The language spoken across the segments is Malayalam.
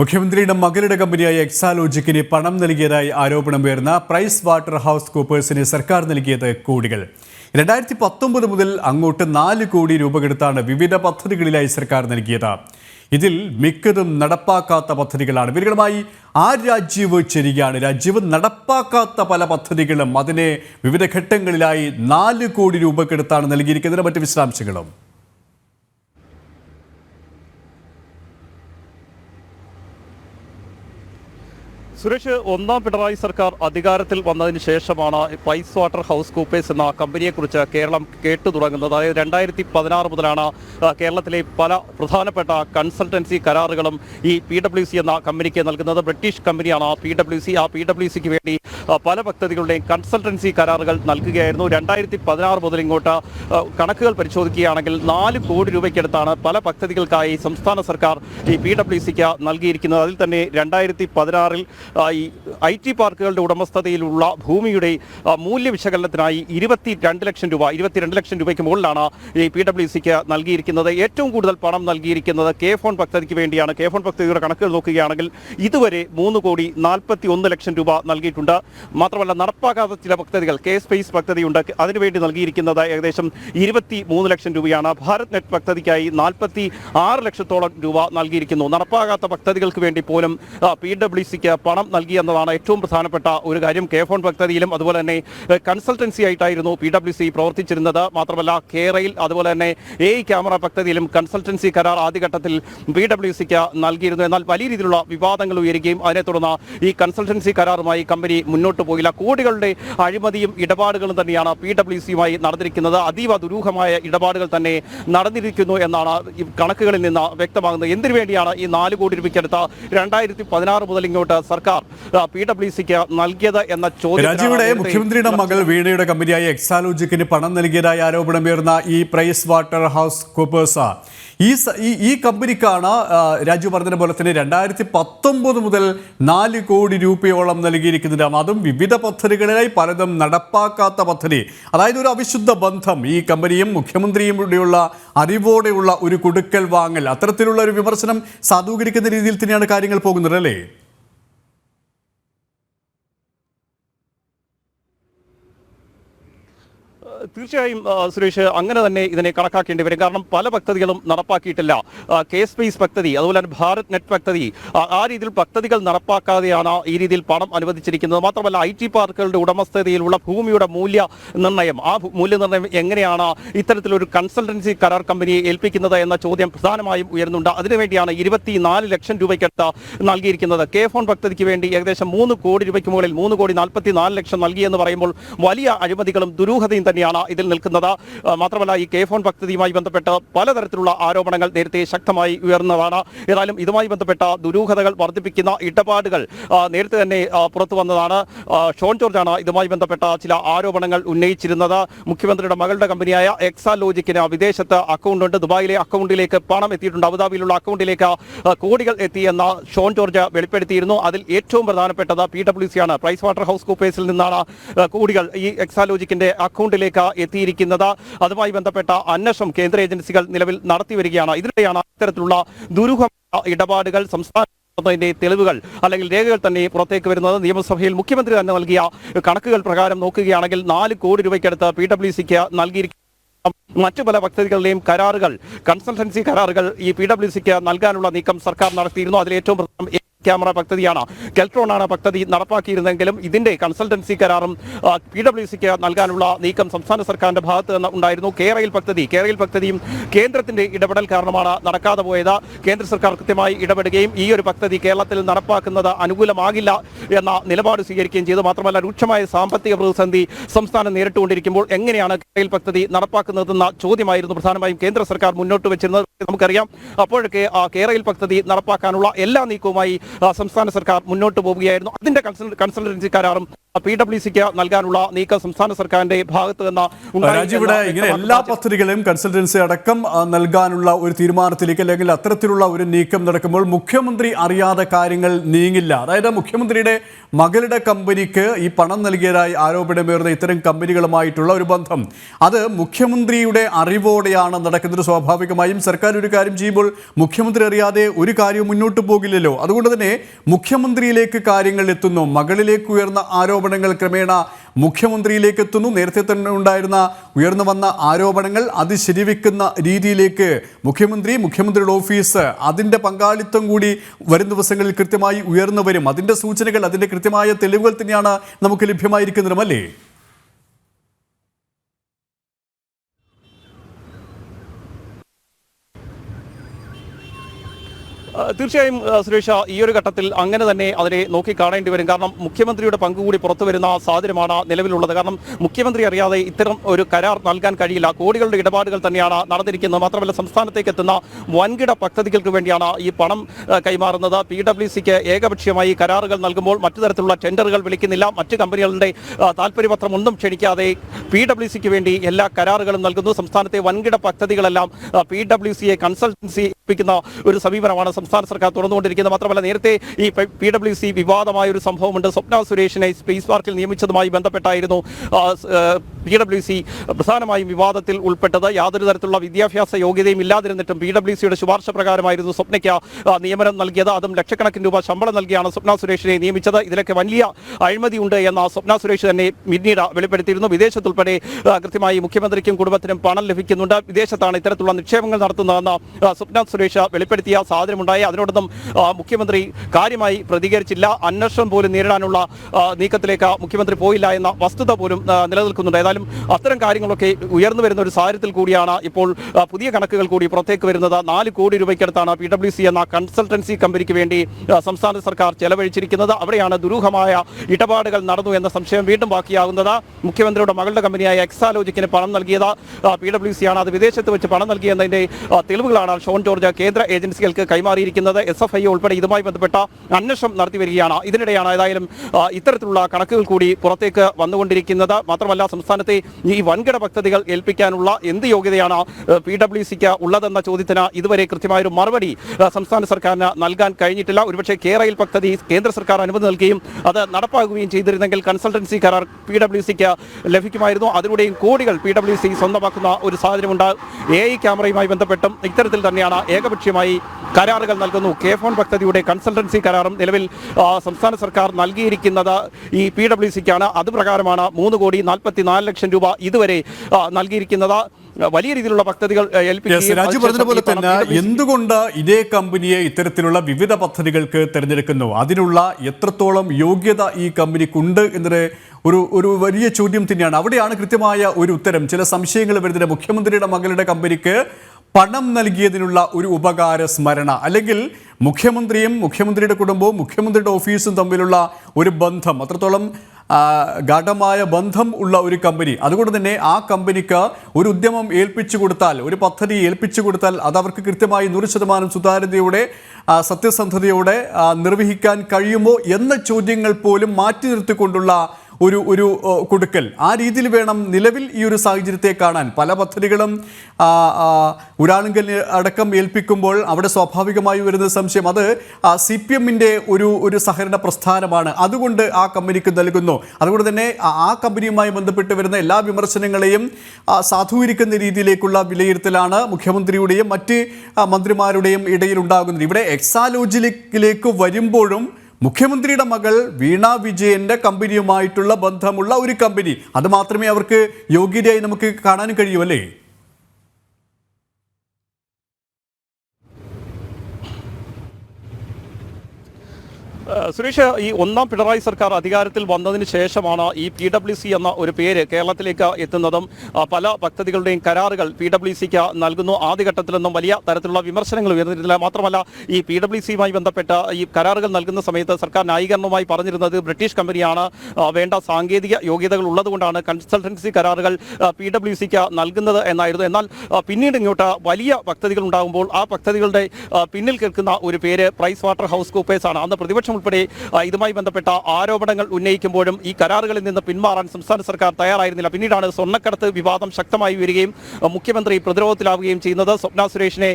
മുഖ്യമന്ത്രിയുടെ മകളുടെ കമ്പനിയായ എക്സാലോജിക്കിന് പണം നൽകിയതായി ആരോപണം ഉയർന്ന പ്രൈസ് വാട്ടർ ഹൗസ് കൂപ്പേഴ്സിന് സർക്കാർ നൽകിയത് കോടികൾ. രണ്ടായിരത്തി പത്തൊമ്പത് മുതൽ അങ്ങോട്ട് നാല് കോടി രൂപ കെടുത്താണ് വിവിധ പദ്ധതികളിലായി സർക്കാർ നൽകിയത്. ഇതിൽ മിക്കതും നടപ്പാക്കാത്ത പദ്ധതികളാണ്. വിവരങ്ങളുമായി ആ രാജ്യവ് ചെരികയാണ്. രാജ്യവ് നടപ്പാക്കാത്ത പല പദ്ധതികളും അതിനെ വിവിധ ഘട്ടങ്ങളിലായി നാല് കോടി രൂപ കെടുത്താണ് നൽകിയിരിക്കുന്നതിന് മറ്റ് വിശദാംശങ്ങളും. സുരേഷ് ഒന്നാം പിണറായി സർക്കാർ അധികാരത്തിൽ വന്നതിന് ശേഷമാണ് പൈസ് വാട്ടർ ഹൗസ് കൂപ്പേഴ്സ് എന്ന കമ്പനിയെക്കുറിച്ച് കേരളം കേട്ടു തുടങ്ങുന്നത്. അതായത് രണ്ടായിരത്തി പതിനാറ് മുതലാണ് കേരളത്തിലെ പല പ്രധാനപ്പെട്ട കൺസൾട്ടൻസി കരാറുകളും ഈ പി ഡബ്ല്യു സി എന്ന കമ്പനിക്ക് നൽകുന്നത്. ബ്രിട്ടീഷ് കമ്പനിയാണ് പി ഡബ്ല്യു സി ആ പി ഡബ്ല്യു സിക്ക് വേണ്ടി പല പദ്ധതികളുടെയും കൺസൾട്ടൻസി കരാറുകൾ നൽകുകയായിരുന്നു. രണ്ടായിരത്തി പതിനാറ് മുതൽ ഇങ്ങോട്ട് കണക്കുകൾ പരിശോധിക്കുകയാണെങ്കിൽ നാല് കോടി രൂപയ്ക്കടുത്താണ് പല പദ്ധതികൾക്കായി സംസ്ഥാന സർക്കാർ ഈ പി ഡബ്ല്യു സിക്ക് നൽകിയിരിക്കുന്നത്. അതിൽ തന്നെ രണ്ടായിരത്തി പതിനാറിൽ ഈ ഐ ടി പാർക്കുകളുടെ ഉടമസ്ഥതയിലുള്ള ഭൂമിയുടെ മൂല്യ വിശകലനത്തിനായി ഇരുപത്തി രണ്ട് ലക്ഷം രൂപ ഇരുപത്തിരണ്ട് ലക്ഷം രൂപയ്ക്ക് മുകളിലാണ് ഈ പി ഡബ്ല്യു സിക്ക് നൽകിയിരിക്കുന്നത്. ഏറ്റവും കൂടുതൽ പണം നൽകിയിരിക്കുന്നത് കെ ഫോൺ പദ്ധതിക്ക് വേണ്ടിയാണ്. കെ ഫോൺ പദ്ധതിയുടെ കണക്കുകൾ നോക്കുകയാണെങ്കിൽ ഇതുവരെ മൂന്ന് കോടി നാൽപ്പത്തി ഒന്ന് ലക്ഷം രൂപ നൽകിയിട്ടുണ്ട്. മാത്രമല്ല നടപ്പാക്കാത്ത ചില പദ്ധതികൾ കെ സ്പേസ് പദ്ധതിയുണ്ട് അതിനുവേണ്ടി നൽകിയിരിക്കുന്നത് ഏകദേശം ഇരുപത്തി മൂന്ന് ലക്ഷം രൂപയാണ്. ഭാരത് നെറ്റ് പദ്ധതിക്കായി നാൽപ്പത്തി ആറ് ലക്ഷത്തോളം രൂപ നൽകിയിരിക്കുന്നു. നടപ്പാകാത്ത പദ്ധതികൾക്ക് വേണ്ടി പോലും പി ഡബ്ല്യു സിക്ക് പണം നൽകി എന്നതാണ് ഏറ്റവും പ്രധാനപ്പെട്ട ഒരു കാര്യം. കെ ഫോൺ പദ്ധതിയിലും അതുപോലെ തന്നെ കൺസൾട്ടൻസി ആയിട്ടായിരുന്നു പി ഡബ്ല്യു സി പ്രവർത്തിച്ചിരുന്നത്. മാത്രമല്ല കേരയിൽ അതുപോലെ തന്നെ എ ക്യാമറ പദ്ധതിയിലും കൺസൾട്ടൻസി കരാർ ആദ്യഘട്ടത്തിൽ പി ഡബ്ല്യു സിക്ക് നൽകിയിരുന്നു. എന്നാൽ വലിയ രീതിയിലുള്ള വിവാദങ്ങൾ ഉയരുകയും അതിനെ തുടർന്ന് ഈ കൺസൾട്ടൻസി കരാറുമായി കമ്പനി മുന്നോട്ട് പോയില്ല. കോടികളുടെ അഴിമതിയും ഇടപാടുകളും തന്നെയാണ് പി ഡബ്ല്യു സിയുമായി നടന്നിരിക്കുന്നത്. അതീവ ദുരൂഹമായ ഇടപാടുകൾ തന്നെ നടന്നിരിക്കുന്നു എന്നാണ് ഈ കണക്കുകളിൽ നിന്ന് വ്യക്തമാകുന്നത്. എന്തിനു വേണ്ടിയാണ് ഈ നാല് കോടി രൂപയ്ക്കടുത്ത രണ്ടായിരത്തി പതിനാറ് മുതൽ ഇങ്ങോട്ട് സർക്കാർ പി ഡബ്ല്യു സിക്ക് നൽകിയത് എന്ന ചോദ്യം മുഖ്യമന്ത്രിയുടെ മകൾ വീണയുടെ കമ്പനിയായ എക്സാലോജിക്കിന് പണം നൽകിയതായി ആരോപണമുയർന്ന ഈ പ്രൈസ് വാട്ടർ ഹൗസ് കൂപ്പേഴ്സ. ഈ ഈ- കമ്പനിക്കാണ് രാജു പറഞ്ഞ പോലെ തന്നെ രണ്ടായിരത്തി പത്തൊമ്പത് മുതൽ നാല് കോടി രൂപയോളം നൽകിയിരിക്കുന്നത്. അതും വിവിധ പദ്ധതികളിലായി പലതും നടപ്പാക്കാത്ത പദ്ധതി. അതായത് ഒരു അവിശുദ്ധ ബന്ധം. ഈ കമ്പനിയും മുഖ്യമന്ത്രിയും കൂടെയുള്ള അറിവോടെയുള്ള ഒരു കൊടുക്കൽ വാങ്ങൽ. അത്തരത്തിലുള്ള ഒരു വിമർശനം സാധൂകരിക്കുന്ന രീതിയിൽ തന്നെയാണ് കാര്യങ്ങൾ പോകുന്നത് അല്ലേ? തീർച്ചയായും സുരേഷ് അങ്ങനെ തന്നെ ഇതിനെ കണക്കാക്കേണ്ടി വരും. കാരണം പല പദ്ധതികളും നടപ്പാക്കിയിട്ടില്ല. കെ സ്പേസ് പദ്ധതി അതുപോലെ തന്നെ ഭാരത് നെറ്റ് പദ്ധതി ആ, രീതിയിൽ പദ്ധതികൾ നടപ്പാക്കാതെയാണ് ഈ രീതിയിൽ പണം അനുവദിച്ചിരിക്കുന്നത്. മാത്രമല്ല ഐ ടി പാർക്കുകളുടെ ഉടമസ്ഥതയിലുള്ള ഭൂമിയുടെ മൂല്യ നിർണയം ആ മൂല്യനിർണയം എങ്ങനെയാണ് ഇത്തരത്തിലൊരു കൺസൾട്ടൻസി കരാർ കമ്പനിയെ ഏൽപ്പിക്കുന്നത് എന്ന ചോദ്യം പ്രധാനമായും ഉയരുന്നുണ്ട്. അതിനുവേണ്ടിയാണ് ഇരുപത്തിനാല് ലക്ഷം രൂപയ്ക്കടുത്ത് നൽകിയിരിക്കുന്നത്. കെ ഫോൺ പദ്ധതിക്ക് വേണ്ടി ഏകദേശം മൂന്ന് കോടി രൂപയ്ക്ക് മുകളിൽ മൂന്ന് കോടി നാൽപ്പത്തി ലക്ഷം നൽകിയെന്ന് പറയുമ്പോൾ വലിയ അഴിമതികളും ദുരൂഹതയും തന്നെയാണ് ഇതിൽ നിൽക്കുന്നത്. മാത്രമല്ല ഈ കെ ഫോൺ പദ്ധതിയുമായി ബന്ധപ്പെട്ട് പലതരത്തിലുള്ള ആരോപണങ്ങൾ നേരത്തെ ശക്തമായി ഉയർന്നതാണ്. ഏതായാലും ഇതുമായി ബന്ധപ്പെട്ട ദുരൂഹതകൾ വർദ്ധിപ്പിക്കുന്ന ഇടപാടുകൾ നേരത്തെ തന്നെ പുറത്തു വന്നതാണ്. ഷോൺ ജോർജാണ് ഇതുമായി ബന്ധപ്പെട്ട ചില ആരോപണങ്ങൾ ഉന്നയിച്ചിരുന്നത്. മുഖ്യമന്ത്രിയുടെ മകളുടെ കമ്പനിയായ എക്സാ ലോജിക്കിന് വിദേശത്ത് അക്കൗണ്ട് ഉണ്ട് ദുബായിലെ അക്കൗണ്ടിലേക്ക് പണം എത്തിയിട്ടുണ്ട്. അബുദാബിയിലുള്ള അക്കൗണ്ടിലേക്ക് കോടികൾ എത്തിയെന്ന് ഷോൺ ജോർജ് വെളിപ്പെടുത്തിയിരുന്നു. അതിൽ ഏറ്റവും പ്രധാനപ്പെട്ടത് പി ഡബ്ല്യു സി ആണ്. പ്രൈസ് വാട്ടർ ഹൗസ് കൂപ്പേഴ്സിൽ നിന്നാണ് കോടികൾ ഈ എക്സാലോജിക്കിന്റെ അക്കൗണ്ടിലേക്ക് എത്തിയിരിക്കുന്നത്. അതുമായി ബന്ധപ്പെട്ട അന്വേഷണം കേന്ദ്ര ഏജൻസികൾ നിലവിൽ നടത്തി വരികയാണ്. ഇതിനിടെയാണ് ഇത്തരത്തിലുള്ള ദുരൂഹ ഇടപാടുകൾ സംസ്ഥാന തെളിവുകൾ അല്ലെങ്കിൽ രേഖകൾ തന്നെ പുറത്തേക്ക് വരുന്നത്. നിയമസഭയിൽ മുഖ്യമന്ത്രി തന്നെ നൽകിയ കണക്കുകൾ പ്രകാരം നോക്കുകയാണെങ്കിൽ നാല് കോടി രൂപയ്ക്കടുത്ത് പി ഡബ്ല്യു സിക്ക് മറ്റു പല പദ്ധതികളുടെയും കരാറുകൾ കൺസൾട്ടൻസി കരാറുകൾ ഈ പി ഡബ്ല്യു സിക്ക് നൽകാനുള്ള നീക്കം സർക്കാർ നടത്തിയിരുന്നു. അതിൽ ഏറ്റവും പ്രധാനം ക്യാമറ പദ്ധതിയാണ്. കെൽട്രോൺ ആണ് പദ്ധതി നടപ്പാക്കിയിരുന്നെങ്കിലും ഇതിന്റെ കൺസൾട്ടൻസി കരാറും പി ഡബ്ല്യു സിക്ക് നൽകാനുള്ള നീക്കം സംസ്ഥാന സർക്കാരിന്റെ ഭാഗത്ത് നിന്ന് ഉണ്ടായിരുന്നു. കേരയിൽ പദ്ധതി കേരയിൽ പദ്ധതിയും കേന്ദ്രത്തിന്റെ ഇടപെടൽ കാരണമാണ് നടക്കാതെ പോയത്. കേന്ദ്ര സർക്കാർ കൃത്യമായി ഇടപെടുകയും ഈ ഒരു പദ്ധതി കേരളത്തിൽ നടപ്പാക്കുന്നത് അനുകൂലമാകില്ല എന്ന നിലപാട് സ്വീകരിക്കുകയും ചെയ്തു. മാത്രമല്ല രൂക്ഷമായ സാമ്പത്തിക പ്രതിസന്ധി സംസ്ഥാനം നേരിട്ടുകൊണ്ടിരിക്കുമ്പോൾ എങ്ങനെയാണ് കേരയിൽ പദ്ധതി നടപ്പാക്കുന്നതെന്ന ചോദ്യമായിരുന്നു പ്രധാനമായും കേന്ദ്ര സർക്കാർ മുന്നോട്ട് വെച്ചിരുന്നത്. നമുക്കറിയാം അപ്പോഴൊക്കെ കേരയിൽ പദ്ധതി നടപ്പാക്കാനുള്ള എല്ലാ നീക്കവുമായി സംസ്ഥാന സർക്കാർ മുന്നോട്ട് പോവുകയായിരുന്നു. അതിന്റെ കൺസൾ- കൺസൾട്ടൻസി കരാറും പി ഡബ്ല്യു സിക്ക് നൽകാനുള്ള നീക്കം സംസ്ഥാന സർക്കാരിന്റെ ഭാഗത്ത് നിന്ന് ഉണ്ടായി രാജു ഇങ്ങനെ എല്ലാ പദ്ധതികളെയും കൺസൾട്ടൻസി അടക്കം നൽകാനുള്ള ഒരു തീരുമാനത്തിലേക്ക് അല്ലെങ്കിൽ അത്തരത്തിലുള്ള ഒരു നീക്കം നടക്കുമ്പോൾ മുഖ്യമന്ത്രി അറിയാതെ കാര്യങ്ങൾ നീങ്ങില്ല. അതായത് മുഖ്യമന്ത്രിയുടെ മകളുടെ കമ്പനിക്ക് ഈ പണം നൽകിയതായി ആരോപണമേറുന്ന ഇത്തരം കമ്പനികളുമായിട്ടുള്ള ഒരു ബന്ധം. അത് മുഖ്യമന്ത്രിയുടെ അറിവോടെയാണ് നടക്കുന്നത് സ്വാഭാവികമായും. സർക്കാർ ഒരു കാര്യം ചെയ്യുമ്പോൾ മുഖ്യമന്ത്രി അറിയാതെ ഒരു കാര്യവും മുന്നോട്ട് പോകില്ലല്ലോ. അതുകൊണ്ട് തന്നെ മുഖ്യമന്ത്രിയിലേക്ക് കാര്യങ്ങൾ എത്തുന്നു. മകളിലേക്ക് ഉയർന്ന ആരോപണങ്ങൾ ക്രമേണ മുഖ്യമന്ത്രിയിലേക്ക് എത്തുന്നു നേരത്തെ തന്നെ ഉണ്ടായിരുന്ന ഉയർന്നു വന്ന ആരോപണങ്ങൾ അത് ശരിവെക്കുന്ന രീതിയിലേക്ക് മുഖ്യമന്ത്രി മുഖ്യമന്ത്രിയുടെ ഓഫീസ് അതിന്റെ പങ്കാളിത്തം കൂടി വരും ദിവസങ്ങളിൽ കൃത്യമായി ഉയർന്നു വരും. അതിന്റെ സൂചനകൾ അതിന്റെ കൃത്യമായ തെളിവുകൾ തന്നെയാണ് നമുക്ക് ലഭ്യമായിരിക്കുന്നതും അല്ലേ? തീർച്ചയായും സുരേഷ ഈ ഒരു ഘട്ടത്തിൽ അങ്ങനെ തന്നെ അതിനെ നോക്കി കാണേണ്ടി വരും. കാരണം മുഖ്യമന്ത്രിയുടെ പങ്ക് കൂടി പുറത്തു വരുന്ന സാഹചര്യമാണ് നിലവിലുള്ളത്. കാരണം മുഖ്യമന്ത്രി അറിയാതെ ഇത്തരം ഒരു കരാർ നൽകാൻ കഴിയില്ല. കോടികളുടെ ഇടപാടുകൾ തന്നെയാണ് നടന്നിരിക്കുന്നത്. മാത്രമല്ല സംസ്ഥാനത്തേക്ക് എത്തുന്ന വൻകിട പദ്ധതികൾക്ക് വേണ്ടിയാണ് ഈ പണം കൈമാറുന്നത്. പി ഡബ്ല്യു സിക്ക് ഏകപക്ഷീയമായി കരാറുകൾ നൽകുമ്പോൾ മറ്റു തരത്തിലുള്ള ടെൻഡറുകൾ വിളിക്കുന്നില്ല. മറ്റ് കമ്പനികളുടെ താല്പര്യപത്രം ഒന്നും ക്ഷണിക്കാതെ പി ഡബ്ല്യു സിക്ക് വേണ്ടി എല്ലാ കരാറുകളും നൽകുന്നു. സംസ്ഥാനത്തെ വൻകിട പദ്ധതികളെല്ലാം പി ഡബ്ല്യു സിയെ കൺസൾട്ടൻസി ഒരു സമീപനമാണ് സംസ്ഥാന സർക്കാർ തുറന്നുകൊണ്ടിരിക്കുന്നത് മാത്രമല്ല നേരത്തെ ഈ പി ഡബ്ല്യു സി വിവാദമായ ഒരു സംഭവമുണ്ട്. സ്വപ്ന സുരേഷിനെ സ്പേസ് പാർക്കിൽ നിയമിച്ചതുമായി ബന്ധപ്പെട്ടായിരുന്നു പി ഡബ്ല്യു സി പ്രധാനമായും വിവാദത്തിൽ ഉൾപ്പെട്ടത്. യാതൊരു തരത്തിലുള്ള വിദ്യാഭ്യാസ യോഗ്യതയും ഇല്ലാതിരുന്നിട്ടും പി ഡബ്ല്യു സിയുടെ ശുപാർശ പ്രകാരമായിരുന്നു സ്വപ്നയ്ക്ക് നിയമനം നൽകിയത്. അതും ലക്ഷക്കണക്കിന് രൂപ ശമ്പളം നൽകിയാണ് സ്വപ്ന സുരേഷിനെ നിയമിച്ചത്. ഇതിലൊക്കെ വലിയ അഴിമതി ഉണ്ട് എന്ന സ്വപ്ന സുരേഷ് തന്നെ പിന്നീട് വെളിപ്പെടുത്തിയിരുന്നു. വിദേശത്തുൾപ്പെടെ കൃത്യമായി മുഖ്യമന്ത്രിക്കും കുടുംബത്തിനും പണം ലഭിക്കുന്നുണ്ട്. വിദേശത്താണ് ഇത്തരത്തിലുള്ള നിക്ഷേപങ്ങൾ നടത്തുന്നതെന്ന് സ്വപ്ന സുരേഷ് വെളിപ്പെടുത്തിയ സാഹചര്യമുണ്ടായി. അതിനോടൊന്നും മുഖ്യമന്ത്രി കാര്യമായി പ്രതികരിച്ചില്ല. അന്വേഷണം പോലും നേരിടാനുള്ള നീക്കത്തിലേക്ക് മുഖ്യമന്ത്രി പോയില്ല എന്ന വസ്തുത പോലും നിലനിൽക്കുന്നുണ്ട്. ഏതായാലും അത്തരം കാര്യങ്ങളൊക്കെ ഉയർന്നു വരുന്ന ഒരു സാഹചര്യത്തിൽ കൂടിയാണ് ഇപ്പോൾ പുതിയ കണക്കുകൾ കൂടി പുറത്തേക്ക് വരുന്നത്. നാല് കോടി രൂപയ്ക്കടുത്താണ് പി ഡബ്ല്യു സി എന്ന കൺസൾട്ടൻസി കമ്പനിക്ക് വേണ്ടി സംസ്ഥാന സർക്കാർ ചെലവഴിച്ചിരിക്കുന്നത്. അവിടെയാണ് ദുരൂഹമായ ഇടപാടുകൾ നടന്നു എന്ന സംശയം വീണ്ടും ബാക്കിയാകുന്നത് മുഖ്യമന്ത്രിയുടെ മകളുടെ കമ്പനിയായ എക്സാലോജിക്കിന് പണം നൽകിയത് പി ഡബ്ല്യു സി ആണ്. അത് വിദേശത്ത് വെച്ച് പണം നൽകിയെന്നതിന്റെ തെളിവുകളാണ് ഷോൺ ജോർജ് കേന്ദ്ര ഏജൻസികൾക്ക് കൈമാറിയിരിക്കുന്നത് എസ് എഫ് ഐ ഉൾപ്പെടെ ഇതുമായി ബന്ധപ്പെട്ട അന്വേഷണം നടത്തി വരികയാണ്. ഇതിനിടെയാണ് ഏതായാലും ഇത്തരത്തിലുള്ള കണക്കുകൾ കൂടി പുറത്തേക്ക് വന്നുകൊണ്ടിരിക്കുന്നത്. മാത്രമല്ല സംസ്ഥാനത്തെ ഈ വൻകിട പദ്ധതികൾ ഏൽപ്പിക്കാനുള്ള എന്ത് യോഗ്യതയാണ് പി ഡബ്ല്യു സിക്ക് ഉള്ളതെന്ന ചോദ്യത്തിന് ഇതുവരെ കൃത്യമായൊരു മറുപടി സംസ്ഥാന സർക്കാരിന് നൽകാൻ കഴിഞ്ഞിട്ടില്ല. ഒരുപക്ഷെ കേരയിൽ പദ്ധതി കേന്ദ്ര സർക്കാർ അനുമതി നൽകുകയും അത് നടപ്പാക്കുകയും ചെയ്തിരുന്നെങ്കിൽ കൺസൾട്ടൻസി കരാർ പി ഡബ്ല്യു സിക്ക് ലഭിക്കുമായിരുന്നു. അതിലൂടെയും കോടികൾ പി ഡബ്ല്യു സി സ്വന്തമാക്കുന്ന ഒരു സാഹചര്യമുണ്ട്. എ ഐ ക്യാമറയുമായി ബന്ധപ്പെട്ടും ഇത്തരത്തിൽ തന്നെയാണ് ഏകപക്ഷീയമായി കരാറുകൾ നൽകുന്നു. കെ ഫോൺ പദ്ധതിയുടെ കൺസൾട്ടൻസി കരാറും നിലവിൽ സംസ്ഥാന സർക്കാർ നൽകിയിരിക്കുന്നത് ഈ പി ഡബ്ല്യു സിക്കാണ്. അത് പ്രകാരമാണ് മൂന്ന് കോടി നാൽപ്പത്തി നാല് ലക്ഷം രൂപ ഇതുവരെ നൽകിയിരിക്കുന്നത്. വലിയ രീതിയിലുള്ള പദ്ധതികൾ രാജു പറഞ്ഞ പറഞ്ഞതുപോലെ തന്നെ എന്തുകൊണ്ട് ഇതേ കമ്പനിയെ ഇത്തരത്തിലുള്ള വിവിധ പദ്ധതികൾക്ക് തിരഞ്ഞെടുക്കുന്നു? അതിനുള്ള എത്രത്തോളം യോഗ്യത ഈ കമ്പനിക്കുണ്ട് എന്നത് ഒരു ഒരു വലിയ ചോദ്യം തന്നെയാണ്. അവിടെയാണ് കൃത്യമായ ഒരു ഉത്തരം. ചില സംശയങ്ങൾ വരുന്നത് മുഖ്യമന്ത്രിയുടെ മകളുടെ കമ്പനിക്ക് പണം നൽകിയതിനുള്ള ഒരു ഉപകാര സ്മരണ. അല്ലെങ്കിൽ മുഖ്യമന്ത്രിയും മുഖ്യമന്ത്രിയുടെ കുടുംബവും മുഖ്യമന്ത്രിയുടെ ഓഫീസും തമ്മിലുള്ള ഒരു ബന്ധം. അത്രത്തോളം ഗാഠമായ ബന്ധം ഉള്ള ഒരു കമ്പനി. അതുകൊണ്ട് തന്നെ ആ കമ്പനിക്ക് ഒരു ഉദ്യമം ഏൽപ്പിച്ചു കൊടുത്താൽ ഒരു പദ്ധതി ഏൽപ്പിച്ചു കൊടുത്താൽ അത് അവർക്ക് കൃത്യമായി നൂറ് ശതമാനം സുതാര്യതയോടെ സത്യസന്ധതയോടെ നിർവഹിക്കാൻ കഴിയുമോ എന്ന ചോദ്യങ്ങൾ പോലും മാറ്റി നിർത്തിക്കൊണ്ടുള്ള ഒരു ഒരു കൊടുക്കൽ. ആ രീതിയിൽ വേണം നിലവിൽ ഈ ഒരു സാഹചര്യത്തെ കാണാൻ. പല പദ്ധതികളും ഉരാളുങ്കൽ അടക്കം ഏൽപ്പിക്കുമ്പോൾ അവിടെ സ്വാഭാവികമായി വരുന്ന സംശയം അത് സി പി എമ്മിന്റെ ഒരു ഒരു സഹകരണ പ്രസ്ഥാനമാണ്. അതുകൊണ്ട് ആ കമ്പനിക്ക് നൽകുന്നു. അതുകൊണ്ട് തന്നെ ആ- കമ്പനിയുമായി ബന്ധപ്പെട്ട് വരുന്ന എല്ലാ വിമർശനങ്ങളെയും സാധൂകരിക്കുന്ന രീതിയിലേക്കുള്ള വിലയിരുത്തലാണ് മുഖ്യമന്ത്രിയുടെയും മറ്റ് മന്ത്രിമാരുടെയും ഇടയിൽ ഉണ്ടാകുന്നത് ഇവിടെ എക്സാലോജിലേക്ക് വരുമ്പോഴും മുഖ്യമന്ത്രിയുടെ മകൾ വീണ വിജയന്റെ കമ്പനിയുമായിട്ടുള്ള ബന്ധമുള്ള ഒരു കമ്പനി. അത് മാത്രമേ അവർക്ക് യോഗ്യതയായി നമുക്ക് കാണാൻ കഴിയൂ അല്ലേ? സുരേഷ് ഈ ഒന്നാം പിണറായി സർക്കാർ അധികാരത്തിൽ വന്നതിന് ശേഷമാണ് ഈ പി ഡബ്ല്യു സി എന്ന ഒരു പേര് കേരളത്തിലേക്ക് എത്തുന്നതും പല പദ്ധതികളുടെയും കരാറുകൾ പി ഡബ്ല്യു സിക്ക് നൽകുന്നു. ആദ്യഘട്ടത്തിൽ നിന്നും വലിയ തരത്തിലുള്ള വിമർശനങ്ങൾ ഉയർന്നിരുന്നില്ല. മാത്രമല്ല ഈ പി ഡബ്ല്യു സിയുമായി ബന്ധപ്പെട്ട ഈ കരാറുകൾ നൽകുന്ന സമയത്ത് സർക്കാർ ന്യായീകരണവുമായി പറഞ്ഞിരുന്നത് ബ്രിട്ടീഷ് കമ്പനിയാണ്. വേണ്ട സാങ്കേതിക യോഗ്യതകൾ ഉള്ളതുകൊണ്ടാണ് കൺസൾട്ടൻസി കരാറുകൾ പി ഡബ്ല്യു സിക്ക് നൽകുന്നത് എന്നായിരുന്നു. എന്നാൽ പിന്നീട് ഇങ്ങോട്ട് വലിയ പദ്ധതികൾ ഉണ്ടാകുമ്പോൾ ആ പദ്ധതികളുടെ പിന്നിൽ കേൾക്കുന്ന ഒരു പേര് പ്രൈസ് വാട്ടർ ഹൗസ് കൂപ്പേഴ്സ് ആണ്. അന്ന് പ്രതിപക്ഷം ഉൾപ്പെടെ ഇതുമായി ബന്ധപ്പെട്ട ആരോപണങ്ങൾ ഉന്നയിക്കുമ്പോഴും ഈ കരാറുകളിൽ നിന്ന് പിന്മാറാൻ സംസ്ഥാന സർക്കാർ തയ്യാറായിരുന്നില്ല. പിന്നീടാണ് സ്വർണക്കടത്ത് വിവാദം ശക്തമായി വരികയും മുഖ്യമന്ത്രി പ്രതിരോധത്തിലാവുകയും ചെയ്യുന്നത്. സ്വപ്ന സുരേഷിനെ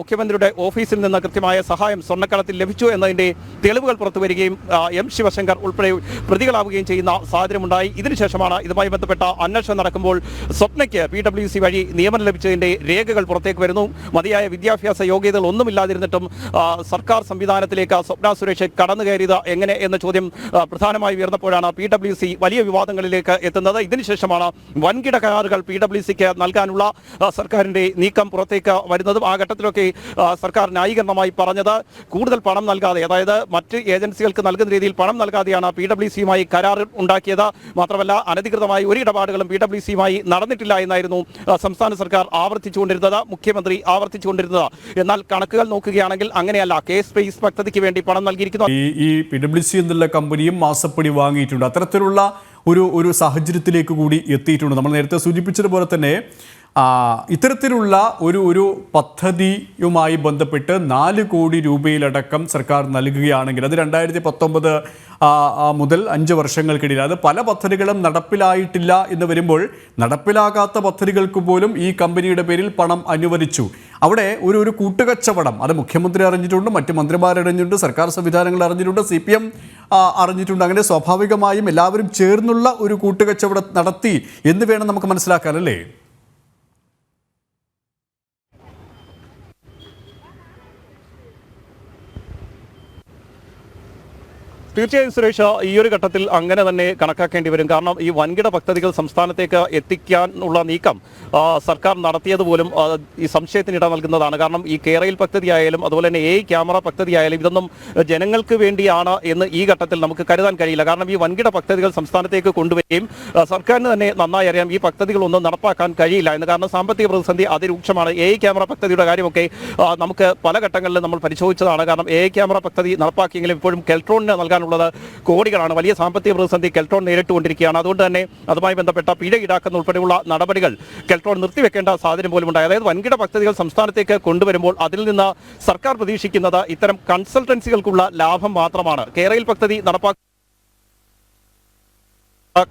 മുഖ്യമന്ത്രിയുടെ ഓഫീസിൽ നിന്ന് കൃത്യമായ സഹായം സ്വർണക്കടത്തിൽ ലഭിച്ചു എന്നതിന്റെ തെളിവുകൾ പുറത്തു വരികയും എം ശിവശങ്കർ ഉൾപ്പെടെ പ്രതികളാവുകയും ചെയ്യുന്ന സാഹചര്യമുണ്ടായി. ഇതിനുശേഷമാണ് ഇതുമായി ബന്ധപ്പെട്ട അന്വേഷണം നടക്കുമ്പോൾ സ്വപ്നയ്ക്ക് പി ഡബ്ല്യു സി വഴി നിയമനം ലഭിച്ചതിന്റെ രേഖകൾ പുറത്തേക്ക് വരുന്നു. മതിയായ വിദ്യാഭ്യാസ യോഗ്യതകൾ ഒന്നുമില്ലാതിരുന്നിട്ടും സർക്കാർ സംവിധാനത്തിലേക്ക് സ്വപ്ന സുരേഷ് കടന്നു കയറിയത് എങ്ങനെ എന്ന ചോദ്യം പ്രധാനമായി ഉയർന്നപ്പോഴാണ് പി ഡബ്ല്യു സി വലിയ വിവാദങ്ങളിലേക്ക് എത്തുന്നത്. ഇതിനുശേഷമാണ് വൻകിട കരാറുകൾ പി ഡബ്ല്യു സിക്ക് നൽകാനുള്ള സർക്കാരിന്റെ നീക്കം പുറത്തേക്ക് വരുന്നതും ആ ഘട്ടത്തിലൊക്കെ സർക്കാർ ന്യായീകരണമായി പറഞ്ഞത് കൂടുതൽ പണം നൽകാതെ അതായത് മറ്റ് ഏജൻസികൾക്ക് നൽകുന്ന രീതിയിൽ പണം നൽകാതെയാണ് പി ഡബ്ല്യു സിയുമായി കരാർ ഉണ്ടാക്കിയത്. മാത്രമല്ല അനധികൃതമായി ഒരു ഇടപാടുകളും പി ഡബ്ല്യു സിയുമായി നടന്നിട്ടില്ല എന്നായിരുന്നു സംസ്ഥാന സർക്കാർ ആവർത്തിച്ചുകൊണ്ടിരുന്നത് മുഖ്യമന്ത്രി ആവർത്തിച്ചുകൊണ്ടിരുന്നത്. എന്നാൽ കണക്കുകൾ നോക്കുകയാണെങ്കിൽ അങ്ങനെയല്ല. കേസ് സ്പേസ് പദ്ധതിക്ക് വേണ്ടി പണം നൽകിയിരിക്കുന്നു. ഈ പി ഡബ്ല്യു സി എന്നുള്ള കമ്പനിയും മാസപ്പടി വാങ്ങിയിട്ടുണ്ട്. അത്തരത്തിലുള്ള ഒരു ഒരു സാഹചര്യത്തിലേക്ക് കൂടി എത്തിയിട്ടുണ്ട്. നമ്മൾ നേരത്തെ സൂചിപ്പിച്ചതുപോലെ തന്നെ ഇത്തരത്തിലുള്ള ഒരു ഒരു പദ്ധതിയുമായി ബന്ധപ്പെട്ട് നാല് കോടി രൂപയിലടക്കം സർക്കാർ നൽകുകയാണെങ്കിൽ അത് രണ്ടായിരത്തി പത്തൊമ്പത് മുതൽ അഞ്ച് വർഷങ്ങൾക്കിടയിൽ അത് പല പദ്ധതികളും നടപ്പിലായിട്ടില്ല എന്ന് വരുമ്പോൾ നടപ്പിലാകാത്ത പദ്ധതികൾക്ക് പോലും ഈ കമ്പനിയുടെ പേരിൽ പണം അനുവദിച്ചു. അവിടെ ഒരു ഒരു കൂട്ടുകച്ചവടം. അത് മുഖ്യമന്ത്രി അറിഞ്ഞിട്ടുണ്ട് മറ്റ് മന്ത്രിമാർ അറിഞ്ഞിട്ടുണ്ട് സർക്കാർ സംവിധാനങ്ങൾ അറിഞ്ഞിട്ടുണ്ട് സി പി എം അറിഞ്ഞിട്ടുണ്ട്. അങ്ങനെ സ്വാഭാവികമായും എല്ലാവരും ചേർന്നുള്ള ഒരു കൂട്ടുകച്ചവടം നടത്തി. എന്ന് വേണം നമുക്ക് മനസ്സിലാക്കാൻ അല്ലേ? തീർച്ചയായും സുരേഷ് ഈ ഒരു ഘട്ടത്തിൽ അങ്ങനെ തന്നെ കണക്കാക്കേണ്ടി വരും. കാരണം ഈ വൻകിട പദ്ധതികൾ സംസ്ഥാനത്തേക്ക് എത്തിക്കാനുള്ള നീക്കം സർക്കാർ നടത്തിയത് പോലും ഈ സംശയത്തിന് ഇട നൽകുന്നതാണ്. കാരണം ഈ കേരയിൽ പദ്ധതി ആയാലും അതുപോലെ തന്നെ എ ക്യാമറ പദ്ധതി ആയാലും ഇതൊന്നും ജനങ്ങൾക്ക് വേണ്ടിയാണ് എന്ന് ഈ ഘട്ടത്തിൽ നമുക്ക് കരുതാൻ കഴിയില്ല. കാരണം ഈ വൻകിട പദ്ധതികൾ സംസ്ഥാനത്തേക്ക് കൊണ്ടുവരികയും സർക്കാരിന് തന്നെ നന്നായി അറിയാം ഈ പദ്ധതികളൊന്നും നടപ്പാക്കാൻ കഴിയില്ല എന്ന്. കാരണം സാമ്പത്തിക പ്രതിസന്ധി അതിരൂക്ഷമാണ്. എ ക്യാമറ പദ്ധതിയുടെ കാര്യമൊക്കെ നമുക്ക് പല ഘട്ടങ്ങളിലും നമ്മൾ പരിശോധിച്ചതാണ്. കാരണം എ ക്യാമറ പദ്ധതി നടപ്പാക്കിയെങ്കിലും ഇപ്പോഴും കെൽട്രോണിന് നൽകാനുള്ളത് കോടികളാണ്. വലിയ സാമ്പത്തിക പ്രതിസന്ധി കെൽട്രോൺ നേരിട്ടുകൊണ്ടിരിക്കുകയാണ് അതുകൊണ്ട് തന്നെ അതുമായി ബന്ധപ്പെട്ട പിഴ ഈടാക്കുന്ന ഉൾപ്പെടെയുള്ള നടപടികൾ കെൽട്രോൺ നിർത്തിവെക്കേണ്ട സാഹചര്യം പോലും ഉണ്ടായി. അതായത് വൻകിട പദ്ധതികൾ സംസ്ഥാനത്തേക്ക് കൊണ്ടുവരുമ്പോൾ അതിൽ നിന്ന് സർക്കാർ പ്രതീക്ഷിക്കുന്നത് ഇത്തരം കൺസൾട്ടൻസികൾക്കുള്ള ലാഭം മാത്രമാണ്. കേരളയിൽ പദ്ധതി നടപ്പാക്കുക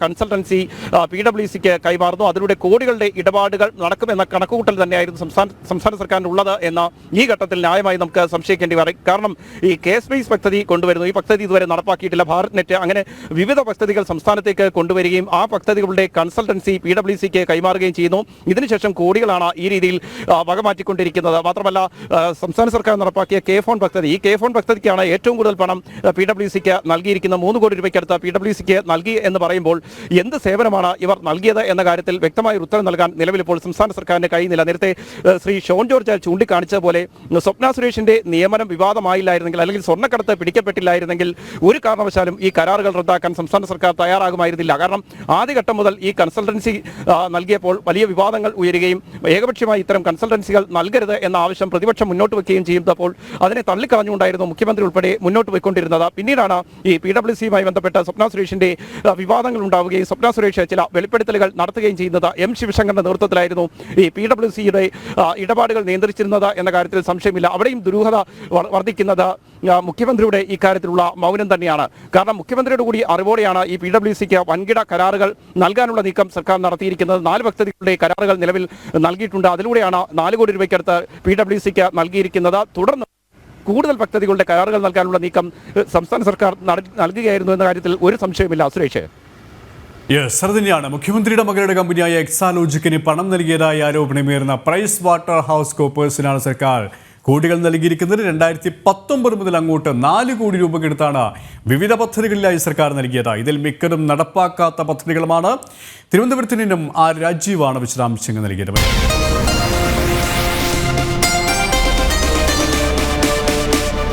കൺസൾട്ടൻസി പി ഡബ്ല്യു സിക്ക് കൈമാറുന്നു. അതിലൂടെ കോടികളുടെ ഇടപാടുകൾ നടക്കുമെന്ന കണക്കുകൂട്ടൽ തന്നെയായിരുന്നു സംസ്ഥാന സംസ്ഥാന സർക്കാരിന് ഉള്ളത് എന്ന ഈ ഘട്ടത്തിൽ ന്യായമായി നമുക്ക് സംശയിക്കേണ്ടി വരും. കാരണം ഈ കേസ് ബേസ് പദ്ധതി കൊണ്ടുവരുന്നു. ഈ പദ്ധതി ഇതുവരെ നടപ്പാക്കിയിട്ടില്ല. ഭാരത് നെറ്റ് അങ്ങനെ വിവിധ പദ്ധതികൾ സംസ്ഥാനത്തേക്ക് കൊണ്ടുവരികയും ആ പദ്ധതികളുടെ കൺസൾട്ടൻസി പി ഡബ്ല്യു സിക്ക് കൈമാറുകയും ചെയ്യുന്നു. ഇതിനുശേഷം കോടികളാണ് ഈ രീതിയിൽ വകമാറ്റിക്കൊണ്ടിരിക്കുന്നത്. മാത്രമല്ല സംസ്ഥാന സർക്കാർ നടപ്പാക്കിയ കെ ഫോൺ പദ്ധതി. ഈ കെ ഫോൺ പദ്ധതിക്കാണ് ഏറ്റവും കൂടുതൽ പണം പി ഡബ്ല്യു സിക്ക് നൽകിയിരിക്കുന്നത്. മൂന്ന് കോടി രൂപയ്ക്കടുത്ത് പി ഡബ്ല്യു സിക്ക് നൽകി എന്ന് പറയുമ്പോൾ എന്ത് സേവനമാണ് ഇവർ നൽകിയത് എന്ന കാര്യത്തിൽ വ്യക്തമായ ഉത്തരം നൽകാൻ നിലവിൽ ഇപ്പോൾ സംസ്ഥാന സർക്കാരിന് കഴിയുന്നില്ല നേരത്തെ ശ്രീ ഷോൺ ജോർജ് ചൂണ്ടിക്കാണിച്ച പോലെ സ്വപ്ന സുരേഷിന്റെ നിയമനം വിവാദമായില്ലായിരുന്നെങ്കിൽ അല്ലെങ്കിൽ സ്വർണക്കടത്ത് പിടിക്കപ്പെട്ടില്ലായിരുന്നെങ്കിൽ ഒരു കാരണവശാലും ഈ കരാറുകൾ റദ്ദാക്കാൻ സംസ്ഥാന സർക്കാർ തയ്യാറാകുമായിരുന്നില്ല. കാരണം ആദ്യഘട്ടം മുതൽ ഈ കൺസൾട്ടൻസി നൽകിയപ്പോൾ വലിയ വിവാദങ്ങൾ ഉയരുകയും ഏകപക്ഷീയമായി ഇത്തരം കൺസൾട്ടൻസികൾ നൽകരുത് എന്ന ആവശ്യം പ്രതിപക്ഷം മുന്നോട്ട് വയ്ക്കുകയും ചെയ്യുന്നപ്പോൾ അതിനെ തള്ളിക്കളഞ്ഞുകൊണ്ടായിരുന്നു മുഖ്യമന്ത്രി ഉൾപ്പെടെ മുന്നോട്ട് പോയിക്കൊണ്ടിരുന്നത്. പിന്നീടാണ് ഈ പി ഡബ്ല്യു സിയുമായി ബന്ധപ്പെട്ട സ്വപ്ന സുരേഷിന്റെ വിവാദങ്ങൾ ഉണ്ടാവുകയും സ്വപ്ന സുരേഷ് ചില വെളിപ്പെടുത്തലുകൾ നടത്തുകയും ചെയ്യുന്നത് എം ശിവശങ്കറിന്റെ നേതൃത്വത്തിലായിരുന്നു. ഈ പി ഡബ്ല്യു സിയുടെ ഇടപാടുകൾ നിയന്ത്രിച്ചിരുന്നത് എന്ന കാര്യത്തിൽ സംശയമില്ല. അവിടെയും ദുരൂഹത വർ- വർദ്ധിക്കുന്നത് മുഖ്യമന്ത്രിയുടെ ഈ കാര്യത്തിലുള്ള മൗനം തന്നെയാണ്. കാരണം മുഖ്യമന്ത്രിയുടെ കൂടി അറിവോടെയാണ് ഈ പി ഡബ്ല്യു സിക്ക് വൻകിട കരാറുകൾ നൽകാനുള്ള നീക്കം സർക്കാർ നടത്തിയിരിക്കുന്നത്. നാല് പദ്ധതികളുടെ കരാറുകൾ നിലവിൽ നൽകിയിട്ടുണ്ട്. അതിലൂടെയാണ് നാല് കോടി രൂപയ്ക്കടുത്ത് പി ഡബ്ല്യു സിക്ക് നൽകിയിരിക്കുന്നത്. തുടർന്ന് കൂടുതൽ പദ്ധതികളുടെ കരാറുകൾ നൽകാനുള്ള നീക്കം സംസ്ഥാന സർക്കാർ നൽകുകയായിരുന്നു എന്ന കാര്യത്തിൽ ഒരു സംശയമില്ല സുരേഷ് യെസ് അത് തന്നെയാണ് മുഖ്യമന്ത്രിയുടെ മകളുടെ കമ്പനിയായ എക്സാലോജിക്കിന് പണം നൽകിയതായി ആരോപണമേറുന്ന പ്രൈസ് വാട്ടർ ഹൗസ് കോപ്പേഴ്സിനാണ് സർക്കാർ. കോടികൾ നൽകിയിരിക്കുന്നത് രണ്ടായിരത്തി പത്തൊമ്പത് മുതൽ അങ്ങോട്ട് നാല് കോടി രൂപ രൂപക്കെടുത്താണ് വിവിധ പദ്ധതികളിലായി സർക്കാർ നൽകിയത് ഇതിൽ മിക്കതും നടപ്പാക്കാത്ത പദ്ധതികളുമാണ്. തിരുവനന്തപുരത്ത് നിന്നും ആർ രാജീവാണ് വിശദാംശങ്ങൾ നൽകിയത്.